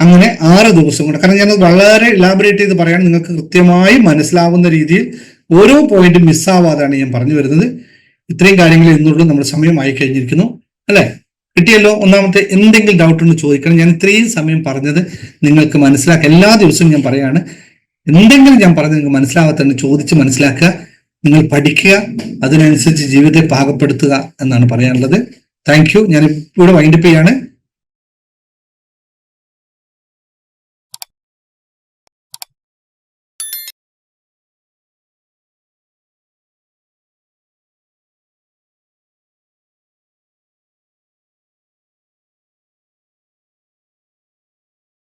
അങ്ങനെ ആറ് ദിവസം കൊണ്ട് കാരണം ഞാൻ വളരെ ഇലാബറേറ്റ് ചെയ്ത് പറയാൻ നിങ്ങൾക്ക് കൃത്യമായി മനസ്സിലാവുന്ന രീതിയിൽ ഓരോ പോയിന്റും മിസ്സാവാതാണ് ഞാൻ പറഞ്ഞു വരുന്നത്. ഇത്രയും കാര്യങ്ങൾ ഇന്നുകൊണ്ട് നമ്മുടെ സമയമായി കഴിഞ്ഞിരിക്കുന്നു അല്ലെ? കിട്ടിയല്ലോ? ഒന്നാമത്തെ എന്തെങ്കിലും ഡൗട്ട് ഉണ്ട് ചോദിക്കണം. ഞാൻ ഇത്രയും സമയം പറഞ്ഞത് നിങ്ങൾക്ക് മനസ്സിലാക്കുക എല്ലാ ദിവസവും ഞാൻ പറയാണ്. എന്തെങ്കിലും ഞാൻ പറഞ്ഞത് നിങ്ങൾക്ക് മനസ്സിലാവാത്തന്നെ ചോദിച്ച് മനസ്സിലാക്കുക. നിങ്ങൾ പഠിക്കുക. അതിനനുസരിച്ച് ജീവിതത്തെ പാകപ്പെടുത്തുക എന്നാണ് പറയാനുള്ളത്. താങ്ക് യു ഞാൻ ഇവിടെ വൈൻഡപ്പ് ചെയ്യാണ്.